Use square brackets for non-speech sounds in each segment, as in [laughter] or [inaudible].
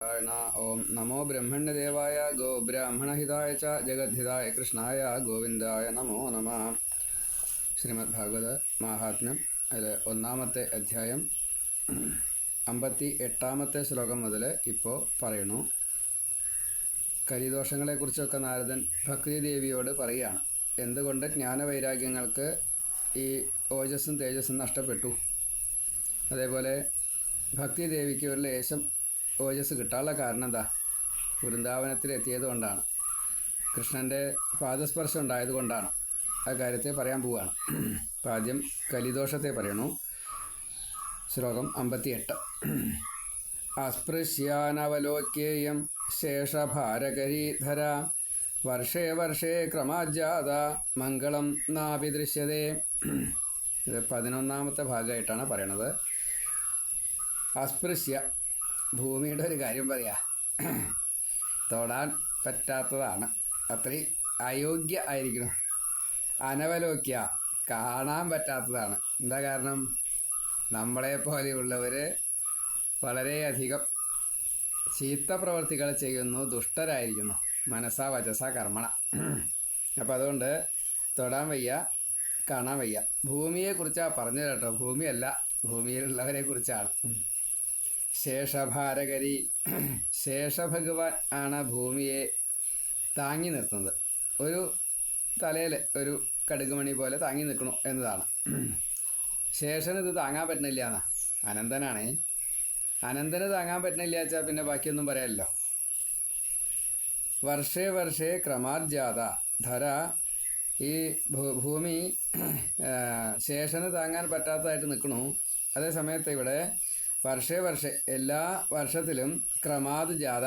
ഓം നമോ ബ്രഹ്മണ്യദേവായ go ബ്രാഹ്മണഹിതായ ച ജഗദ്ധിതായ കൃഷ്ണായ ഗോവിന്ദായ നമോ നമ. ശ്രീമദ് ഭാഗവത മാഹാത്മ്യം അതിൽ ഒന്നാമത്തെ അധ്യായം അമ്പത്തി എട്ടാമത്തെ ശ്ലോകം മുതൽ ഇപ്പോൾ പറയണു കലിദോഷങ്ങളെക്കുറിച്ചൊക്കെ നാരദൻ ഭക്തിദേവിയോട് പറയുകയാണ്. എന്തുകൊണ്ട് ജ്ഞാനവൈരാഗ്യങ്ങൾക്ക് ഈ ഓജസ്സും തേജസ്സും നഷ്ടപ്പെട്ടു? അതേപോലെ ഭക്തിദേവിക്ക് ഒരു ലേശം ഓജസ് കിട്ടാനുള്ള കാരണം എന്താ? വൃന്ദാവനത്തിൽ എത്തിയത് കൊണ്ടാണ്. കൃഷ്ണന്റെ പാദസ്പർശം ഉണ്ടായത് കൊണ്ടാണ്. ആ കാര്യത്തെ പറയാൻ പോവുകയാണ്. അപ്പം ആദ്യം കലിദോഷത്തെ പറയണു. ശ്ലോകം അമ്പത്തിയെട്ട്. അസ്പൃശ്യാനവലോക്യേയം ശേഷഭാരകരീധര വർഷേ വർഷേ ക്രമാജാത മംഗളം നാപി ദൃശ്യതേ ഇത് പതിനൊന്നാമത്തെ ഭാഗമായിട്ടാണ് പറയണത്. അസ്പൃശ്യ ഭൂമിയുടെ ഒരു കാര്യം പറയാ. തൊടാൻ പറ്റാത്തതാണ്. അത്രയും അയോഗ്യ ആയിരിക്കണം. അനവലോക്യ കാണാൻ പറ്റാത്തതാണ്. എന്താ കാരണം? നമ്മളെ പോലെയുള്ളവർ വളരെയധികം ചീത്ത പ്രവർത്തികൾ ചെയ്യുന്നു ദുഷ്ടരായിരിക്കുന്നു. മനസ്സാ വചസ കർമ്മണ. അപ്പം അതുകൊണ്ട് തൊടാൻ വയ്യ കാണാൻ വയ്യ. ഭൂമിയെക്കുറിച്ചാണ് പറഞ്ഞു കേട്ടോ. ഭൂമിയല്ല ഭൂമിയിലുള്ളവരെ കുറിച്ചാണ് ശേഷഭാരകരി ശേഷഭഗവാൻ ആണ് ഭൂമിയെ താങ്ങി നിർത്തുന്നത്. ഒരു തലയിൽ ഒരു കടുകുമണി പോലെ താങ്ങി നിൽക്കണു എന്നതാണ്. ശേഷന് ഇത് താങ്ങാൻ പറ്റണില്ല എന്നാ. അനന്തനാണ്. അനന്തന് താങ്ങാൻ പറ്റണില്ല വെച്ചാൽ പിന്നെ ബാക്കിയൊന്നും പറയാമല്ലോ വർഷേ വർഷേ ക്രമാർജാത ധര ഈ ഭൂമി ശേഷന് താങ്ങാൻ പറ്റാത്തതായിട്ട് നിൽക്കണു. അതേ സമയത്ത് ഇവിടെ വർഷേ വർഷേ എല്ലാ വർഷത്തിലും ക്രമാത് ജാത.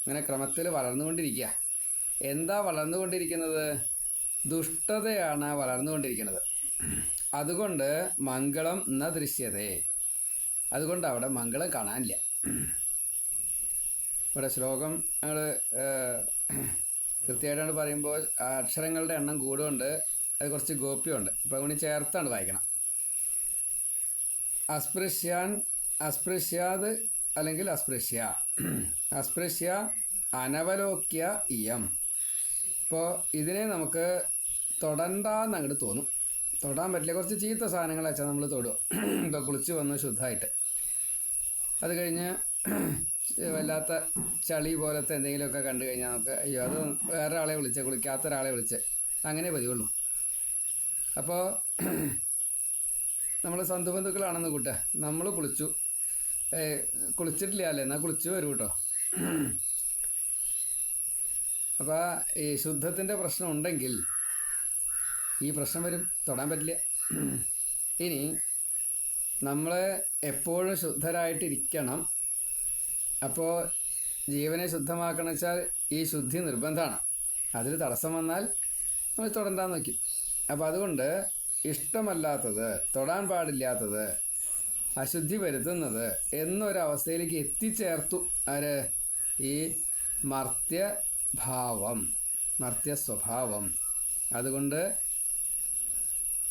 അങ്ങനെ ക്രമത്തിൽ വളർന്നുകൊണ്ടിരിക്കുക എന്താ വളർന്നുകൊണ്ടിരിക്കുന്നത്? ദുഷ്ടതയാണ് വളർന്നുകൊണ്ടിരിക്കുന്നത്. അതുകൊണ്ട് മംഗളം ന ദൃശ്യതേ. അതുകൊണ്ട് അവിടെ മംഗളം കാണാനില്ല. ഇവിടെ ശ്ലോകം ഞങ്ങൾ കൃത്യമായിട്ടാണ് പറയുമ്പോൾ അക്ഷരങ്ങളുടെ എണ്ണം കൂടുകൊണ്ട് അത് കുറച്ച് ഗോപ്യമുണ്ട്. അപ്പോൾ അതുകൊണ്ട് ചേർത്താണ് വായിക്കണം. അസ്പൃശ്യാൻ അസ്പൃശ്യാത് അല്ലെങ്കിൽ അസ്പൃശ്യ അസ്പൃശ്യ അനവലോക്യ ഇയം. ഇപ്പോൾ ഇതിനെ നമുക്ക് തൊടണ്ടാന്ന് അങ്ങോട്ട് തോന്നും. തൊടാൻ പറ്റില്ല. കുറച്ച് ചീത്ത സാധനങ്ങൾ വെച്ചാൽ നമ്മൾ തൊടും. ഇപ്പോൾ കുളിച്ച് വന്ന് ശുദ്ധമായിട്ട് അത് കഴിഞ്ഞ് വല്ലാത്ത ചളി പോലത്തെ എന്തെങ്കിലുമൊക്കെ കണ്ടു കഴിഞ്ഞാൽ നമുക്ക് അയ്യോ അത് വേറെ ആളെ വിളിച്ച് കുളിക്കാത്ത ഒരാളെ വിളിച്ച് അങ്ങനെ പതിവുള്ളൂ. അപ്പോൾ നമ്മൾ സന്ധുബന്ധുക്കളാണെന്ന് കൂട്ടുക നമ്മൾ കുളിച്ചു. കുളിച്ചിട്ടില്ല അല്ലേ? എന്നാൽ കുളിച്ചു വരും കേട്ടോ അപ്പോൾ ഈ ശുദ്ധത്തിന്റെ പ്രശ്നം ഉണ്ടെങ്കിൽ ഈ പ്രശ്നം വരും. തൊടാൻ പറ്റില്ല. ഇനി നമ്മൾ എപ്പോഴും ശുദ്ധരായിട്ടിരിക്കണം. അപ്പോൾ ജീവനെ ശുദ്ധമാക്കണം വെച്ചാൽ ഈ ശുദ്ധി നിർബന്ധമാണ്. അതിൽ തടസ്സം വന്നാൽ നമ്മൾ തൊടണ്ടാന്ന് നോക്കി അപ്പോൾ അതുകൊണ്ട് ഇഷ്ടമല്ലാത്തത് തൊടാൻ പാടില്ലാത്തത് അശുദ്ധി വരുത്തുന്നത് എന്നൊരവസ്ഥയിലേക്ക് എത്തിച്ചേർത്തു. ആര്? ഈ മർത്യഭാവം മർത്യ സ്വഭാവം അതുകൊണ്ട്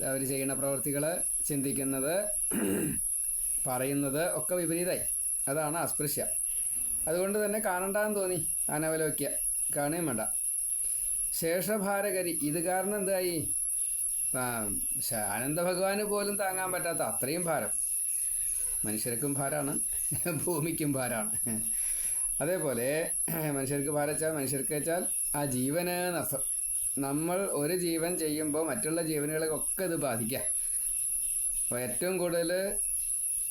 അവർ ചെയ്യുന്ന പ്രവൃത്തികൾ ചിന്തിക്കുന്നത് പറയുന്നത് ഒക്കെ വിപരീതമായി അതാണ് അസ്പൃശ്യ. അതുകൊണ്ട് തന്നെ കാണണ്ടെന്ന് തോന്നി അനവലോക്യ. കാണുകയും വേണ്ട. ശേഷഭാരകരി ഇത് കാരണം എന്തായി? ആനന്ദ ഭഗവാന് പോലും താങ്ങാൻ പറ്റാത്ത അത്രയും ഭാരം. മനുഷ്യർക്കും ഭാരമാണ് ഭൂമിക്കും ഭാരമാണ്. അതേപോലെ മനുഷ്യർക്ക് ഭാരം വെച്ചാൽ മനുഷ്യർക്ക് വെച്ചാൽ ആ ജീവന് നഷ്ടം. നമ്മൾ ഒരു ജീവൻ ചെയ്യുമ്പോൾ മറ്റുള്ള ജീവനുകളൊക്കെ ഇത് ബാധിക്കാം അപ്പോൾ ഏറ്റവും കൂടുതൽ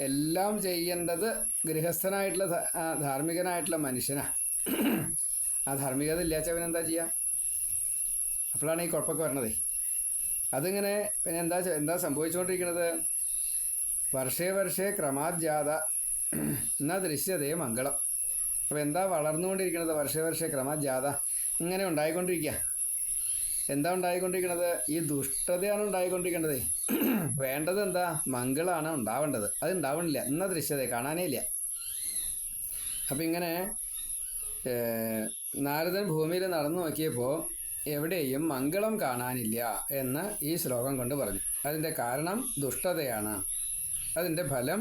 എല്ലാം ചെയ്യേണ്ടത് ഗൃഹസ്ഥനായിട്ടുള്ള ധാർമ്മികനായിട്ടുള്ള മനുഷ്യനാണ് ആ ധാർമ്മികത ഇല്ലാച്ചവൻ എന്താ ചെയ്യുക അപ്പോഴാണ് ഈ കുഴപ്പമൊക്കെ വരണതേ. അതിങ്ങനെ പിന്നെ എന്താ എന്താ സംഭവിച്ചുകൊണ്ടിരിക്കുന്നത് വർഷേ വർഷേ ക്രമാജാത എന്നാ ദൃശ്യതേ മംഗളം. അപ്പോൾ എന്താ വളർന്നുകൊണ്ടിരിക്കുന്നത് വർഷേ വർഷേ ക്രമാജാത ഇങ്ങനെ ഉണ്ടായിക്കൊണ്ടിരിക്കുക എന്താ ഉണ്ടായിക്കൊണ്ടിരിക്കുന്നത് ഈ ദുഷ്ടതയാണ് ഉണ്ടായിക്കൊണ്ടിരിക്കേണ്ടത് വേണ്ടത് എന്താ? മംഗളാണ് ഉണ്ടാവേണ്ടത്. അത് ഉണ്ടാവണില്ല. എന്ന ദൃശ്യത കാണാനേ ഇല്ല. അപ്പം ഇങ്ങനെ നാരദൻ ഭൂമിയിൽ നടന്നു നോക്കിയപ്പോൾ എവിടെയും മംഗളം കാണാനില്ല എന്ന് ഈ ശ്ലോകം കൊണ്ട് പറഞ്ഞു. അതിന്റെ കാരണം ദുഷ്ടതയാണ്. അതിന്റെ ഫലം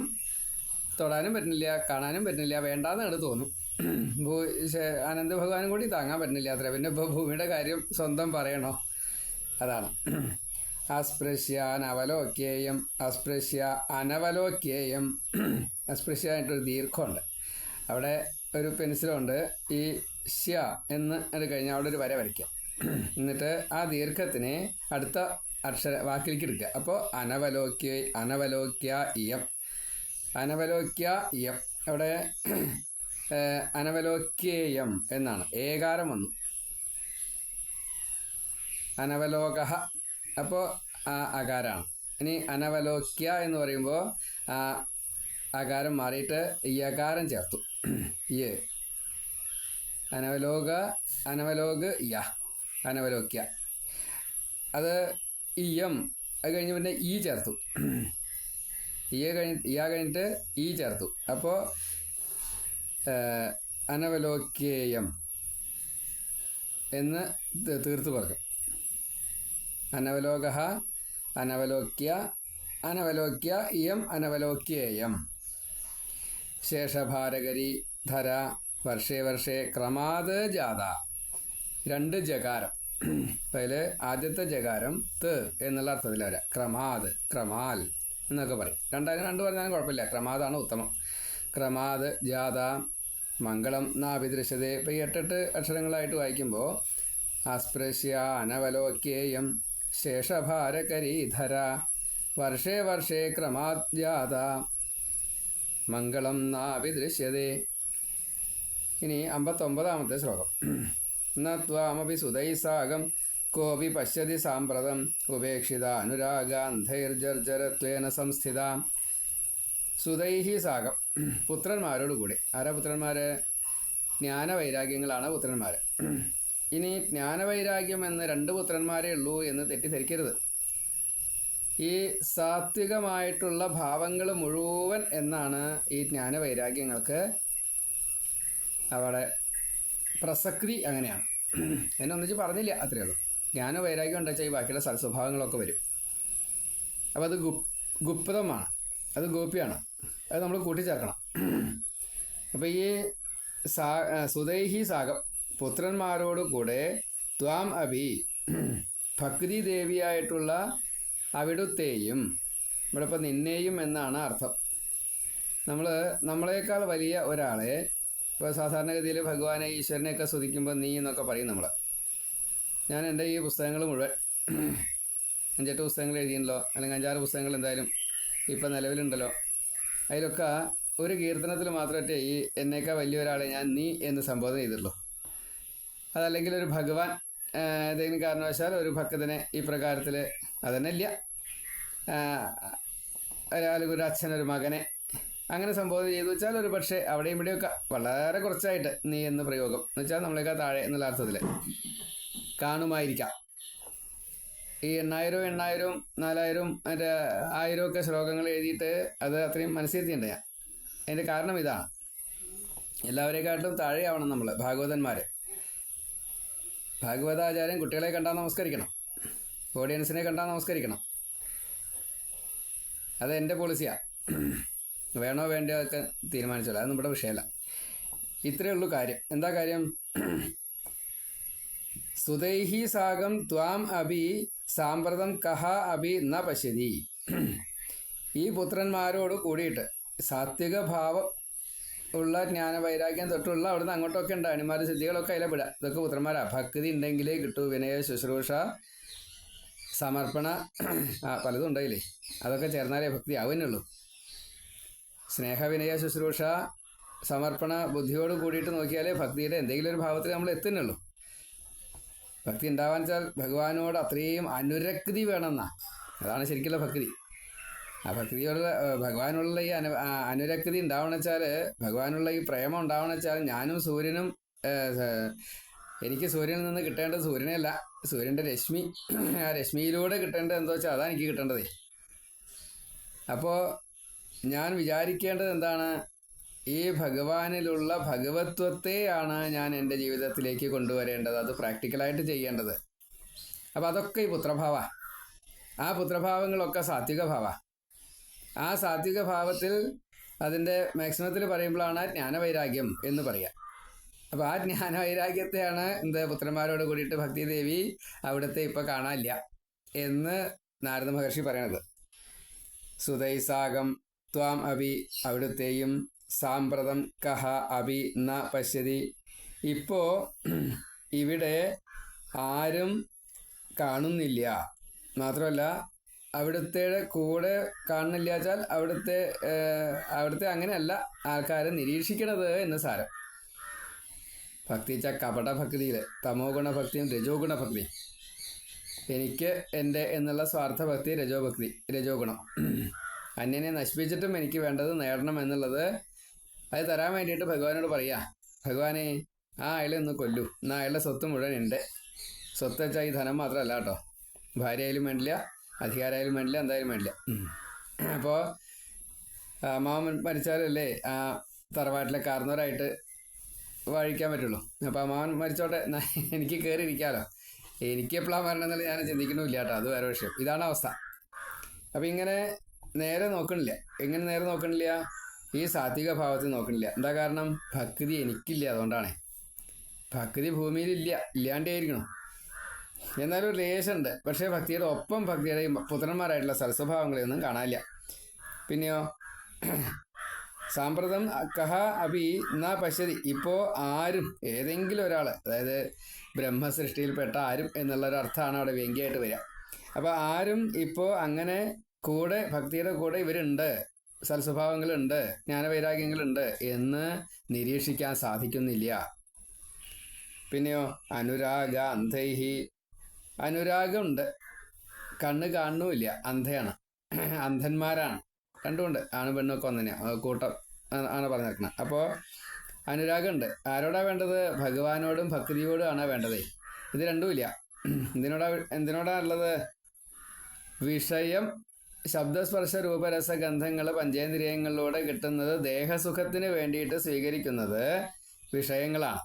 തൊടാനും പറ്റുന്നില്ല കാണാനും പറ്റുന്നില്ല വേണ്ടാന്ന് അങ്ങോട്ട് തോന്നും. ഭൂ ആനന്ദ ഭഗവാനും കൂടി താങ്ങാൻ പറ്റുന്നില്ല അത്ര. പിന്നെ ഇപ്പോൾ ഭൂമിയുടെ കാര്യം സ്വന്തം പറയണോ? അതാണ്. അസ്പൃശ്യ അനവലോക്യേയം അസ്പൃശ്യ അനവലോക്യേയം. അസ്പൃശ്യ ആയിട്ടൊരു ദീർഘമുണ്ട്. അവിടെ ഒരു പെൻസിലുണ്ട്. ഈ ശ്യ എന്ന് അത് കഴിഞ്ഞാൽ അവിടെ ഒരു വര വരയ്ക്കുക എന്നിട്ട് ആ ദീർഘത്തിനെ അടുത്ത അക്ഷര വാക്കിലേക്ക് എടുക്കുക. അപ്പോൾ അനവലോക്യ അനവലോക്യ ഇയം. അനവലോക്യ ഇയം. അവിടെ അനവലോക്യേയം എന്നാണ്. ഏകാരം വന്നു. അനവലോക അപ്പോൾ ആ അകാരാണ്. ഇനി അനവലോക്യ എന്ന് പറയുമ്പോൾ ആ അകാരം മാറിയിട്ട് യകാരം ചേർത്തു. യ് അനവലോക അനവലോക് യ. അനവലോക്യ. അത് ഇയം അത് കഴിഞ്ഞ് പിന്നെ ഇ ചേർത്തു. ഇയ കഴിഞ്ഞ് ഇയ കഴിഞ്ഞിട്ട് ഇ ചേർത്തു. അപ്പോൾ അനവലോകേയം എന്ന് തീർത്ത് പറഞ്ഞു അനവലോക അനവലോക്യ അനവലോക്യ ഇയം അനവലോക്യേയം. ശേഷഭാരകരി ധര വർഷേ വർഷേ ക്രമാത് ജാത. രണ്ട് ജകാരം. അതിൽ ആദ്യത്തെ ജകാരം ത് എന്നുള്ള അർത്ഥത്തിൽ വരാം. ക്രമാത് ക്രമാൽ എന്നൊക്കെ പറയും. രണ്ടായിരം രണ്ട് പറഞ്ഞാലും കുഴപ്പമില്ല. ക്രമാതാണ് ഉത്തമം. ക്രമാത് ജാത മംഗളം നാഭിദൃശ്യതെ ഇപ്പം ഈ എട്ടെട്ട് അക്ഷരങ്ങളായിട്ട് വായിക്കുമ്പോൾ അസ്പൃശ്യ അനവലോക്യേയം ശേഷഭാരകരീധര വർഷേ വർഷേ ക്രമാത് ജാത മംഗളം നാഭിദൃശ്യതേ ഇനി അമ്പത്തൊമ്പതാമത്തെ ശ്ലോകം. ത്വാമപി സുതൈസാകം കോപി പശ്യതി സാമ്പ്രതം. ഉപേക്ഷിത അനുരാഗാന്ധൈർജർജരത്വേന സംസ്ഥിത. സുതൈഹി സാകം പുത്രന്മാരോടുകൂടി. ആരാ പുത്രന്മാര്? ജ്ഞാനവൈരാഗ്യങ്ങളാണ് പുത്രന്മാർ ഇനി ജ്ഞാനവൈരാഗ്യം എന്ന് രണ്ട് പുത്രന്മാരേ ഉള്ളൂ എന്ന് തെറ്റിദ്ധരിക്കരുത്. ഈ സാത്വികമായിട്ടുള്ള ഭാവങ്ങൾ മുഴുവൻ എന്നാണ് ഈ ജ്ഞാനവൈരാഗ്യങ്ങൾക്ക് അവിടെ പ്രസക്തി അങ്ങനെയാണ് എന്നെ ഒന്നിച്ച് പറഞ്ഞില്ല അത്രയേ ഉള്ളൂ. ജ്ഞാന വൈരാഗ്യം ഉണ്ടെച്ചാൽ ഈ ബാക്കിയുള്ള സൽസ്വഭാവങ്ങളൊക്കെ വരും. അപ്പോൾ അത് ഗു ഗുപ്തമാണ്. അത് ഗോപ്യാണ്. അത് നമ്മൾ കൂട്ടിച്ചേർക്കണം. അപ്പോൾ ഈ സാ സുദൈഹി സാഗം പുത്രന്മാരോട് കൂടെ ത്വാം അഭി ഭക്തി ദേവിയായിട്ടുള്ള അവിടുത്തെയും ഇവിടെ ഇപ്പം നിന്നെയും എന്നാണ് അർത്ഥം. നമ്മൾ നമ്മളെക്കാൾ വലിയ ഒരാളെ ഇപ്പോൾ സാധാരണഗതിയിൽ ഭഗവാനെ ഈശ്വരനെയൊക്കെ സ്തുതിക്കുമ്പോൾ നീ എന്നൊക്കെ പറയും നമ്മൾ ഞാൻ എന്റെ ഈ പുസ്തകങ്ങൾ മുഴുവൻ [clears throat] അഞ്ചെട്ട് പുസ്തകങ്ങൾ എഴുതിയിട്ടുണ്ടല്ലോ അല്ലെങ്കിൽ അഞ്ചാറ് പുസ്തകങ്ങൾ എന്തായാലും ഇപ്പം നിലവിലുണ്ടല്ലോ. അതിലൊക്കെ ഒരു കീർത്തനത്തിൽ മാത്രമേ ഈ എന്നേക്കാൾ വലിയ ഒരാളെ ഞാൻ നീ എന്ന് സംബോധന ചെയ്തിട്ടുള്ളൂ. അതല്ലെങ്കിൽ ഒരു ഭഗവാൻ ഏതെങ്കിലും കാരണവശാൽ ഒരു ഭക്തനെ ഈ പ്രകാരത്തിൽ അതന്നെ ഇല്ല. ഒരു അച്ഛൻ ഒരു മകനെ അങ്ങനെ സംബോധന ചെയ്തു വെച്ചാൽ ഒരു പക്ഷേ അവിടെയും ഇവിടെയൊക്കെ വളരെ കുറച്ചായിട്ട് നീ എന്ന പ്രയോഗം. എന്ന് വെച്ചാൽ നമ്മളേക്കാൾ താഴെ എന്നുള്ള അർത്ഥത്തിൽ കാണുമായിരിക്കാം. ഈ എണ്ണായിരവും എണ്ണായിരവും നാലായിരവും അതിന്റെ ആയിരവും ഒക്കെ ശ്ലോകങ്ങൾ എഴുതിയിട്ട് അത് അത്രയും മനസ്സിലെത്തിയിട്ടുണ്ട് ഞാൻ. അതിന്റെ കാരണം ഇതാണ് എല്ലാവരെക്കാട്ടും താഴെയാവണം നമ്മൾ ഭാഗവതന്മാർ ഭാഗവതാചാര്യൻ കുട്ടികളെ കണ്ടാൽ നമസ്കരിക്കണം. ഓഡിയൻസിനെ കണ്ടാൽ നമസ്കരിക്കണം. അത് എന്റെ പോളിസിയാണ് വേണോ വേണ്ടയോ ഒക്കെ തീരുമാനിച്ചല്ലോ അത് നമ്മുടെ വിഷയമല്ല. ഇത്രയേ ഉള്ളൂ കാര്യം. എന്താ കാര്യം? സുതൈഹി സാഗം ത്വാം അഭി സാമ്പ്രതം കഹ അഭി ന പശ്യതി. ഈ പുത്രന്മാരോട് കൂടിയിട്ട് സാത്വിക ഭാവം ഉള്ള ജ്ഞാന വൈരാഗ്യം തൊട്ടുള്ള അവിടുന്ന് അങ്ങോട്ടൊക്കെ ഉണ്ട്. അണിമാര് സിദ്ധികളൊക്കെ അതിലെ വിടുക ഇതൊക്കെ പുത്രന്മാരാ. ഭക്തി ഉണ്ടെങ്കിലേ കിട്ടൂ. വിനയ ശുശ്രൂഷ സമർപ്പണ പലതും ഉണ്ടായില്ലേ? അതൊക്കെ ചേർന്നാലേ ഭക്തി ആവുന്നുള്ളൂ സ്നേഹവിനയ ശുശ്രൂഷ സമർപ്പണ ബുദ്ധിയോട് കൂടിയിട്ട് നോക്കിയാലേ ഭക്തിയുടെ എന്തെങ്കിലും ഒരു ഭാവത്തിൽ നമ്മൾ എത്തുന്നുള്ളൂ. ഭക്തി ഉണ്ടാവാൻ വെച്ചാൽ ഭഗവാനോട് അത്രയും അനുരക്തി വേണമെന്നാ. അതാണ് ശരിക്കുള്ള ഭക്തി. ആ ഭക്തിയോടുള്ള ഭഗവാനുള്ള ഈ അനു അനുരക്തി ഉണ്ടാവണം വെച്ചാൽ ഭഗവാനുള്ള ഈ പ്രേമം ഉണ്ടാവണം വെച്ചാൽ ഞാനും സൂര്യനും എനിക്ക് സൂര്യനിൽ നിന്ന് കിട്ടേണ്ടത് സൂര്യനെയല്ല സൂര്യന്റെ രശ്മി. ആ രശ്മിയിലൂടെ കിട്ടേണ്ടത് എന്താ വെച്ചാൽ അതാണ് എനിക്ക് കിട്ടേണ്ടത്. അപ്പോൾ ഞാൻ വിചാരിക്കേണ്ടത് എന്താണ്? ഈ ഭഗവാനിലുള്ള ഭഗവത്വത്തെയാണ് ഞാൻ എന്റെ ജീവിതത്തിലേക്ക് കൊണ്ടുവരേണ്ടത്. അത് പ്രാക്ടിക്കലായിട്ട് ചെയ്യേണ്ടത്. അപ്പോൾ അതൊക്കെ ഈ പുത്രഭാവ. ആ പുത്രഭാവങ്ങളൊക്കെ സാത്വിക ഭാവ ആ സാത്വിക ഭാവത്തിൽ അതിന്റെ മാക്സിമത്തിൽ പറയുമ്പോഴാണ് ജ്ഞാനവൈരാഗ്യം എന്ന് പറയുക അപ്പോൾ ആ ജ്ഞാനവൈരാഗ്യത്തെയാണ് എന്ത് പുത്രന്മാരോട് കൂടിയിട്ട് ഭക്തിദേവി അവിടുത്തെ ഇപ്പോൾ കാണാനില്ല എന്ന് നാരദ മഹർഷി പറയണത്. സുതൈസാകം ത്വാം അഭി അവിടുത്തെയും സാമ്പ്രതം കഹ അഭി ന പശ്യതി ഇപ്പോ ഇവിടെ ആരും കാണുന്നില്ല। മാത്രമല്ല അവിടുത്തെ കൂടെ കാണുന്നില്ല വെച്ചാൽ അവിടുത്തെ അവിടുത്തെ അങ്ങനെയല്ല ആൾക്കാരെ നിരീക്ഷിക്കണത് എന്ന് സാരം। ഭക്തി വെച്ചാൽ കപട ഭക്തിയിൽ തമോ ഗുണഭക്തിയും രജോ ഗുണഭക്തി। എനിക്ക് എന്റെ എന്നുള്ള സ്വാർത്ഥ ഭക്തി രജോ ഭക്തി രജോ ഗുണം। അന്യനെ നശിപ്പിച്ചിട്ടും എനിക്ക് വേണ്ടത് നേടണം എന്നുള്ളത് അത് തരാൻ വേണ്ടിയിട്ട് ഭഗവാനോട് പറയാ. ഭഗവാനെ ആ അയാളെ ഒന്ന് കൊല്ലു. എന്നാ അയാളുടെ സ്വത്ത് മുഴുവൻ ഉണ്ട് സ്വത്ത് വെച്ചാൽ ഈ ധനം മാത്രമല്ല കേട്ടോ. ഭാര്യ ആയാലും വേണ്ടില്ല അധികാരമായാലും വേണ്ടില്ല എന്തായാലും വേണ്ടില്ല. അപ്പോൾ അമ്മാവൻ മരിച്ചാലല്ലേ ആ തറവാട്ടിലെ കാർന്നവരായിട്ട് വാഴിക്കാൻ പറ്റുള്ളൂ. അപ്പോൾ അമ്മാവൻ മരിച്ചോട്ടെ. എനിക്ക് കയറി ഇരിക്കാമല്ലോ എനിക്ക് എപ്പോഴാണ് മരണം എന്നുള്ളത് ഞാൻ ചിന്തിക്കണമില്ല കേട്ടോ. അത് വേറെ വിഷയം. ഇതാണ് അവസ്ഥ. അപ്പം ഇങ്ങനെ നേരെ നോക്കണില്ല. എങ്ങനെ നേരെ നോക്കണില്ല? ഈ സാത്വിക ഭാവത്തിൽ നോക്കണില്ല. എന്താ കാരണം? ഭക്തി എനിക്കില്ല അതുകൊണ്ടാണ്. ഭക്തി ഭൂമിയിലില്ല. ഇല്ലാണ്ടായിരിക്കണം. എന്നാലും ഒരു ലേശമുണ്ട് പക്ഷേ ഭക്തിയുടെ ഒപ്പം ഭക്തിയുടെ പുത്രന്മാരായിട്ടുള്ള സരസ്വഭാവങ്ങളെയൊന്നും കാണാനില്ല. പിന്നെയോ? സാമ്പ്രതം കഹ അഭി ന പശ്യതി. ഇപ്പോൾ ആരും ഏതെങ്കിലും ഒരാൾ അതായത് ബ്രഹ്മസൃഷ്ടിയിൽപ്പെട്ട ആരും എന്നുള്ള ഒരു അർത്ഥമാണ് അവിടെ വ്യംഗ്യമായിട്ട് വരിക. അപ്പോൾ ആരും ഇപ്പോൾ അങ്ങനെ കൂടെ ഭക്തിയുടെ കൂടെ ഇവരുണ്ട്. സൽസ്വഭാവങ്ങളുണ്ട്. ജ്ഞാനവൈരാഗ്യങ്ങളുണ്ട് എന്ന് നിരീക്ഷിക്കാൻ സാധിക്കുന്നില്ല. പിന്നെയോ അനുരാഗ അന്ധൈഹി. അനുരാഗമുണ്ട്. കണ്ണ് കാണുന്നുമില്ല. അന്ധയാണ്. അന്ധന്മാരാണ്. രണ്ടുമുണ്ട്. ആണ് പെണ്ണൊക്കെ ഒന്ന് തന്നെയാണ് കൂട്ടം. ആണ് പറഞ്ഞിരിക്കുന്നത് അപ്പോൾ അനുരാഗമുണ്ട്. ആരോടാ വേണ്ടത്? ഭഗവാനോടും ഭക്തിയോടും ആണ് വേണ്ടത്? ഇത് രണ്ടുമില്ല. എന്തിനോടാ എന്തിനോടാ ഉള്ളത്? വിഷയം ശബ്ദസ്പർശ രൂപരസ ഗന്ധങ്ങൾ പഞ്ചേന്ദ്രിയങ്ങളിലൂടെ കിട്ടുന്നത് ദേഹസുഖത്തിന് വേണ്ടിയിട്ട് സ്വീകരിക്കുന്നത് വിഷയങ്ങളാണ്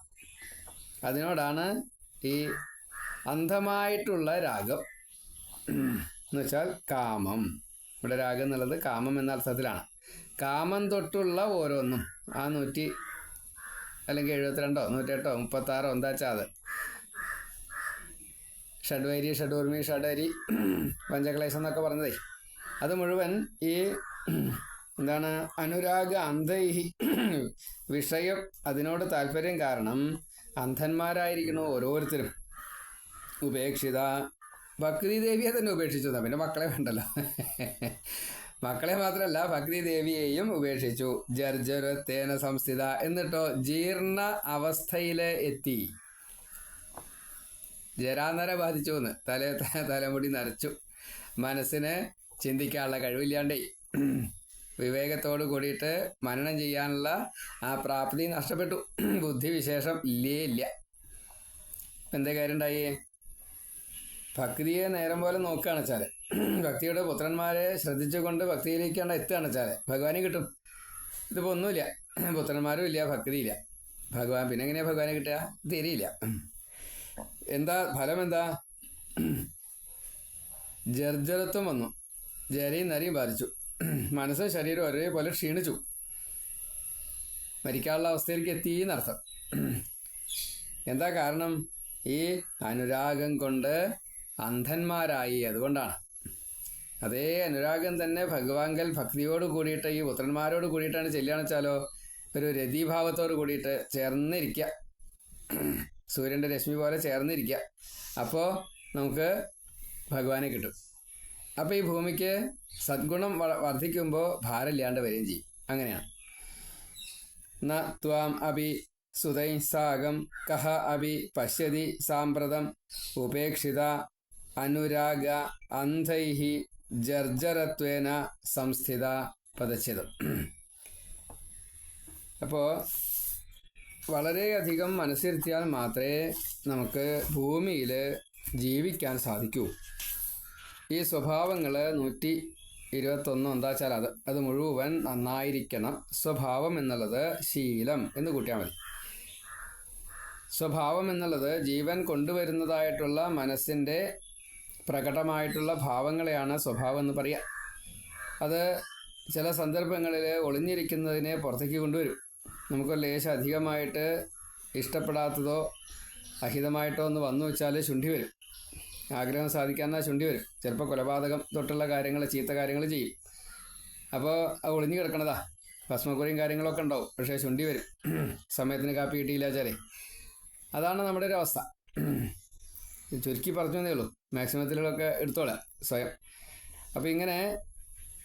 അതിനോടാണ് ഈ അന്ധമായിട്ടുള്ള രാഗം. എന്ന് വെച്ചാൽ കാമം. ഇവിടെ രാഗം എന്നുള്ളത് കാമം എന്ന അർത്ഥത്തിലാണ്. കാമം തൊട്ടുള്ള ഓരോന്നും. ആ നൂറ്റി അല്ലെങ്കിൽ എഴുപത്തിരണ്ടോ നൂറ്റെട്ടോ മുപ്പത്താറോ എന്താ വെച്ചാൽ അത്. ഷഡ്വൈരി ഷഡൂർമി ഷഡരി പഞ്ചക്ലേശം എന്നൊക്കെ പറഞ്ഞതേ. അത് മുഴുവൻ ഈ എന്താണ് അനുരാഗ അന്ധൈഹി വിഷയം അതിനോട് താല്പര്യം കാരണം അന്ധന്മാരായിരിക്കണു ഓരോരുത്തരും. ഉപേക്ഷിത ഭക്തി ദേവിയെ തന്നെ ഉപേക്ഷിച്ചു. പിന്നെ മക്കളെ വേണ്ടല്ലോ. മക്കളെ മാത്രമല്ല ഭക്തി ദേവിയെയും ഉപേക്ഷിച്ചു. ജർജരത്തേന സംസ്ഥിത എന്നിട്ടോ ജീർണ അവസ്ഥയിൽ എത്തി. ജരാനര ബാധിച്ചു എന്ന് തല തലമുടി നരച്ചു. മനസ്സിന് ചിന്തിക്കാനുള്ള കഴിവില്ലാണ്ടേ വിവേകത്തോട് കൂടിയിട്ട് മനനം ചെയ്യാനുള്ള ആ പ്രാപ്തി നഷ്ടപ്പെട്ടു. ബുദ്ധിവിശേഷം ഇല്ലേ ഇല്ല. എന്താ കാര്യം ഉണ്ടായി? ഭക്തിയെ നേരം പോലെ നോക്കുകയാണ് വെച്ചാൽ ഭക്തിയുടെ പുത്രന്മാരെ ശ്രദ്ധിച്ചുകൊണ്ട് ഭക്തിയിലേക്കാണ് എത്തുകയാണ് വെച്ചാൽ ഭഗവാനെ കിട്ടും. ഇതിപ്പോൾ ഒന്നുമില്ല. പുത്രന്മാരും ഇല്ല ഭക്തിയില്ല. ഭഗവാൻ പിന്നെ എങ്ങനെയാ ഭഗവാനെ കിട്ടുക? തിരിയില്ല. എന്താ ഫലം എന്താ ജർജരത്വം വന്നു. ജരയും നരയും ബാധിച്ചു. മനസ്സും ശരീരം ഒരേപോലെ ക്ഷീണിച്ചു. മരിക്കാനുള്ള അവസ്ഥയിലേക്ക് എത്തി എന്നർത്ഥം. എന്താ കാരണം? ഈ അനുരാഗം കൊണ്ട് അന്ധന്മാരായി അതുകൊണ്ടാണ്. അതേ അനുരാഗം തന്നെ ഭഗവാങ്കൽ ഭക്തിയോട് കൂടിയിട്ട് ഈ പുത്രന്മാരോട് കൂടിയിട്ടാണ് ചെല്ലുകയാണെന്ന് വെച്ചാലോ ഒരു രതിഭാവത്തോട് കൂടിയിട്ട് ചേർന്നിരിക്കുക. സൂര്യന്റെ രശ്മി പോലെ ചേർന്നിരിക്കുക. അപ്പോൾ നമുക്ക് ഭഗവാനെ കിട്ടും. അപ്പോൾ ഈ ഭൂമിക്ക് സദ്ഗുണം വർദ്ധിക്കുമ്പോൾ ഭാരമില്ലാണ്ട് വരികയും ചെയ്യും. അങ്ങനെയാണ്. ന ത്വാം അഭി സുതൈ സാഗം കഹ അഭി പശ്യതി സാമ്പ്രതം ഉപേക്ഷിത അനുരാഗ അന്ധൈഹി ജർജരത്വേന സംസ്ഥിത പദച്ഛേദം. അപ്പോൾ വളരെയധികം മനസ്സിരുത്തിയാൽ മാത്രമേ നമുക്ക് ഭൂമിയിൽ ജീവിക്കാൻ സാധിക്കൂ. ഈ സ്വഭാവങ്ങൾ നൂറ്റി ഇരുപത്തൊന്ന് എന്താ വെച്ചാൽ അത് അത് മുഴുവൻ നന്നായിരിക്കണം. സ്വഭാവം എന്നുള്ളത് ശീലം എന്ന് കൂട്ടിയാൽ മതി. സ്വഭാവം എന്നുള്ളത് ജീവൻ കൊണ്ടുവരുന്നതായിട്ടുള്ള മനസ്സിന്റെ പ്രകടമായിട്ടുള്ള ഭാവങ്ങളെയാണ് സ്വഭാവം എന്ന് പറയുക അത് ചില സന്ദർഭങ്ങളിൽ ഒളിഞ്ഞിരിക്കുന്നതിനെ പുറത്തേക്ക് കൊണ്ടുവരും. നമുക്ക് ലേശം അധികമായിട്ട് ഇഷ്ടപ്പെടാത്തതോ അഹിതമായിട്ടോ ഒന്ന് വന്നു വെച്ചാൽ ശുണ്ഠി വരും. ആഗ്രഹം സാധിക്കാനാ ചുണ്ടി വരും. ചിലപ്പോൾ കൊലപാതകം തൊട്ടുള്ള കാര്യങ്ങൾ ചീത്ത കാര്യങ്ങൾ ചെയ്യും. അപ്പോൾ അത് ഒളിഞ്ഞു കിടക്കണതാ. ഭസ്മക്കുറിയും കാര്യങ്ങളൊക്കെ ഉണ്ടാവും. പക്ഷേ ചുണ്ടി വരും. സമയത്തിന് കാപ്പി കിട്ടിയില്ല വെച്ചാലേ. അതാണ് നമ്മുടെ ഒരു അവസ്ഥ. ചുരുക്കി പറഞ്ഞു തന്നേ ഉള്ളൂ. മാക്സിമത്തിലൊക്കെ എടുത്തോളാം സ്വയം. അപ്പോൾ ഇങ്ങനെ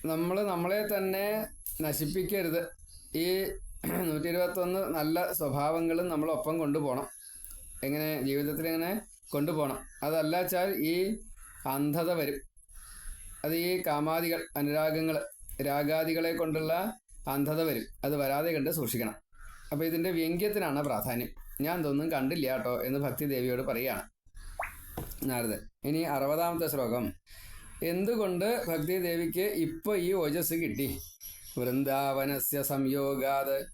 നമ്മൾ നമ്മളെ തന്നെ നശിപ്പിക്കരുത്. ഈ നൂറ്റി ഇരുപത്തൊന്ന് നല്ല സ്വഭാവങ്ങളും നമ്മളൊപ്പം കൊണ്ടുപോകണം. എങ്ങനെ ജീവിതത്തിൽ എങ്ങനെ കൊണ്ടുപോകണം. അതല്ല വെച്ചാൽ ഈ അന്ധത വരും. അത് ഈ കാമാദികൾ അനുരാഗങ്ങൾ രാഗാദികളെ കൊണ്ടുള്ള അന്ധത വരും. അത് വരാതെ കണ്ട് സൂക്ഷിക്കണം. അപ്പോൾ ഇതിന്റെ വ്യംഗ്യത്തിനാണ് പ്രാധാന്യം. ഞാൻ ഇതൊന്നും കണ്ടില്ല കേട്ടോ എന്ന് ഭക്തി ദേവിയോട് പറയുകയാണ്. നാരദൻ ഇനി അറുപതാമത്തെ ശ്ലോകം. എന്തുകൊണ്ട് ഭക്തി ദേവിക്ക് ഇപ്പോൾ ഈ ഓജസ് കിട്ടി? വൃന്ദാവനസ്യ സംയോഗാത്.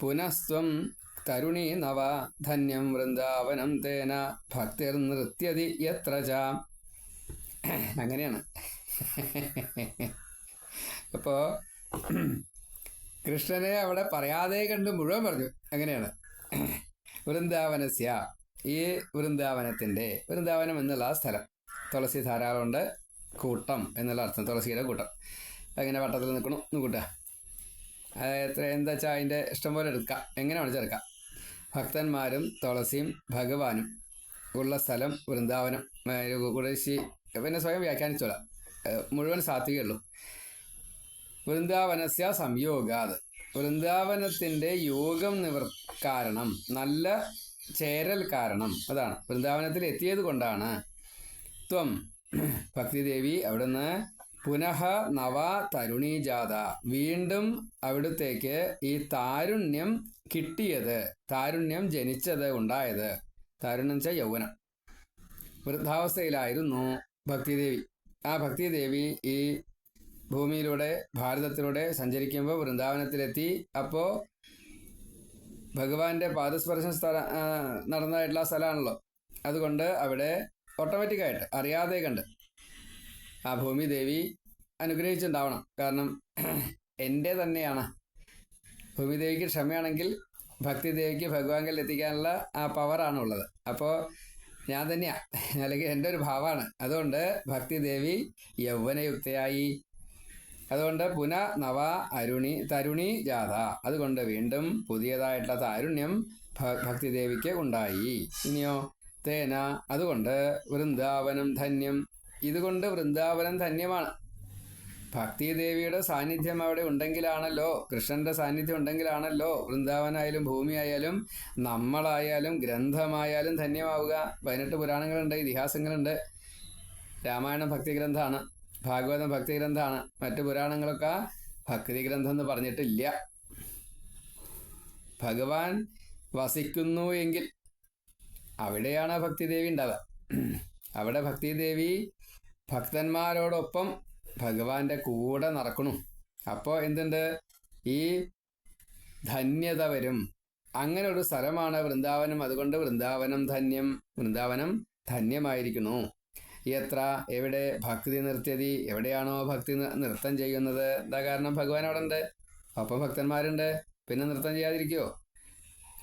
പുനസ്ത്വം തരുണി നവ ധന്യം വൃന്ദാവനം തേന ഭക്തിർ നൃത്യതി എത്ര ച. അങ്ങനെയാണ്. അപ്പോൾ കൃഷ്ണനെ അവിടെ പറയാതെ കണ്ട് മുഴുവൻ പറഞ്ഞു. അങ്ങനെയാണ്. വൃന്ദാവനസ്യ ഈ വൃന്ദാവനത്തിന്റെ വൃന്ദാവനം എന്നുള്ള സ്ഥലം. തുളസി ധാരാളമുണ്ട് കൂട്ടം എന്നുള്ള അർത്ഥം. തുളസിയുടെ കൂട്ടം. അങ്ങനെ വട്ടത്തിൽ നിൽക്കണു. കൂട്ടുക. എത്ര എന്താ വെച്ചാൽ അതിന്റെ ഇഷ്ടംപോലെ എടുക്കാം. എങ്ങനെ വിളിച്ചെടുക്കാം ഭക്തന്മാരും തുളസിയും ഭഗവാനും ഉള്ള സ്ഥലം വൃന്ദാവനം. കുറേശ്ശി പിന്നെ സ്വയം വ്യാഖ്യാനിച്ചോളാം. മുഴുവൻ സാത്വികയുള്ളൂ വൃന്ദാവനസ്യ സംയോഗാത്. വൃന്ദാവനത്തിന്റെ യോഗം നിവർ കാരണം നല്ല ചേരൽ കാരണം. അതാണ്. വൃന്ദാവനത്തിൽ എത്തിയത് കൊണ്ടാണ്. ത്വം ഭക്തിദേവി അവിടുന്ന് പുനഃ നവ തരുണീജാത വീണ്ടും അവിടുത്തേക്ക് ഈ താരുണ്യം കിട്ടിയത് താരുണ്യം ജനിച്ചത് ഉണ്ടായത് താരുണ്യം വെച്ചാൽ യൗവനം. വൃദ്ധാവസ്ഥയിലായിരുന്നു ഭക്തിദേവി. ആ ഭക്തിദേവി ഈ ഭൂമിയിലൂടെ ഭാരതത്തിലൂടെ സഞ്ചരിക്കുമ്പോൾ വൃന്ദാവനത്തിലെത്തി. അപ്പോൾ ഭഗവാന്റെ പാദസ്പർശം സ്ഥല നടന്നതായിട്ടുള്ള സ്ഥലമാണല്ലോ. അതുകൊണ്ട് അവിടെ ഓട്ടോമാറ്റിക്കായിട്ട് അറിയാതെ കണ്ട്. ആ ഭൂമി ദേവി അനുഗ്രഹിച്ചുണ്ടാവണം. കാരണം [clears throat] എന്റെ തന്നെയാണ്. ഭൂമിദേവിക്ക് ക്ഷമയാണെങ്കിൽ ഭക്തി ദേവിക്ക് ഭഗവാനിൽ എത്തിക്കാനുള്ള ആ പവറാണ് ഉള്ളത്. അപ്പോൾ ഞാൻ തന്നെയാണ് അല്ലെങ്കിൽ എന്റെ ഒരു ഭാവമാണ്. അതുകൊണ്ട് ഭക്തി ദേവി യൗവനയുക്തയായി. അതുകൊണ്ട് പുന നവ അരുണി തരുണി ജാഥ അതുകൊണ്ട് വീണ്ടും പുതിയതായിട്ടുള്ള താരുണ്യം ഭക്തിദേവിക്ക് ഉണ്ടായി. ഇനിയോ തേന. അതുകൊണ്ട് വൃന്ദാവനം ധന്യം ഇതുകൊണ്ട് വൃന്ദാവനം ധന്യമാണ്. ഭക്തിദേവിയുടെ സാന്നിധ്യം അവിടെ ഉണ്ടെങ്കിലാണല്ലോ കൃഷ്ണന്റെ സാന്നിധ്യം ഉണ്ടെങ്കിലാണല്ലോ വൃന്ദാവനായാലും ഭൂമിയായാലും നമ്മളായാലും ഗ്രന്ഥമായാലും ധന്യമാവുക. പതിനെട്ട് പുരാണങ്ങളുണ്ട് ഇതിഹാസങ്ങളുണ്ട്. രാമായണം ഭക്തിഗ്രന്ഥമാണ് ഭാഗവതം ഭക്തിഗ്രന്ഥമാണ്. മറ്റു പുരാണങ്ങളൊക്കെ ഭക്തി ഗ്രന്ഥം എന്ന് പറഞ്ഞിട്ടില്ല. ഭഗവാൻ വസിക്കുന്നു എങ്കിൽ അവിടെയാണ് ഭക്തിദേവി ഉണ്ടാവുക. അവിടെ ഭക്തിദേവി ഭക്തന്മാരോടൊപ്പം ഭഗവാന്റെ കൂടെ നടക്കണു. അപ്പോൾ എന്തുണ്ട്? ഈ ധന്യത വരും. അങ്ങനെ ഒരു സ്ഥലമാണ് വൃന്ദാവനം. അതുകൊണ്ട് വൃന്ദാവനം ധന്യം വൃന്ദാവനം ധന്യമായിരിക്കുന്നു. എത്ര? എവിടെ? ഭക്തി നിർത്തിയതി. എവിടെയാണോ ഭക്തി നൃത്തം ചെയ്യുന്നത്? എന്താ കാരണം? ഭഗവാൻ അവിടെ ഉണ്ട് ഒപ്പം ഭക്തന്മാരുണ്ട്. പിന്നെ നൃത്തം ചെയ്യാതിരിക്കുമോ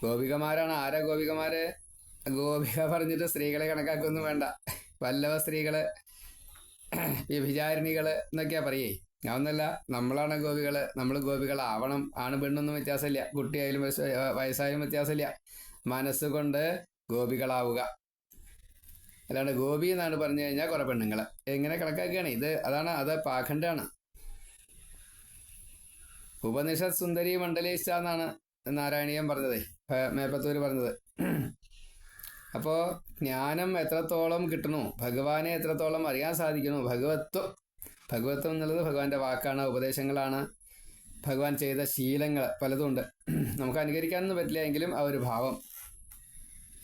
ഗോപികമാരാണ്? ആരാ ഗോപികമാര്? ഗോപിക പറഞ്ഞിട്ട് സ്ത്രീകളെ കണക്കാക്കൊന്നും വേണ്ട. വല്ലവ സ്ത്രീകൾ വ്യഭിചാരിണികൾ എന്നൊക്കെയാ പറയേ. അതൊന്നല്ല നമ്മളാണ് ഗോപികൾ. നമ്മൾ ഗോപികളാവണം ആണ് പെണ്ണൊന്നും വ്യത്യാസമില്ല. കുട്ടിയായാലും വയസ്സായാലും വ്യത്യാസമില്ല. മനസ്സുകൊണ്ട് ഗോപികളാവുക. അല്ലാണ്ട് ഗോപി എന്നാണ് പറഞ്ഞു കഴിഞ്ഞാൽ കുറെ പെണ്ണുങ്ങൾ. എങ്ങനെ കണക്കാക്കുകയാണ്. ഇത് അതാണ് അത് പാഖണ്ഡാണ്. ഉപനിഷത് സുന്ദരി മണ്ഡലേശ എന്നാണ് നാരായണീയം പറഞ്ഞത്. മേപ്പത്തൂര് പറഞ്ഞത്. അപ്പോൾ ജ്ഞാനം എത്രത്തോളം കിട്ടണു ഭഗവാനെ എത്രത്തോളം അറിയാൻ സാധിക്കുന്നു? ഭഗവത്വം ഭഗവത്വം എന്നുള്ളത് ഭഗവാന്റെ വാക്കാണ് ഉപദേശങ്ങളാണ്. ഭഗവാൻ ചെയ്ത ശീലങ്ങൾ പലതുണ്ട് നമുക്ക് അനുകരിക്കാനൊന്നും പറ്റില്ല എങ്കിലും ആ ഒരു ഭാവം.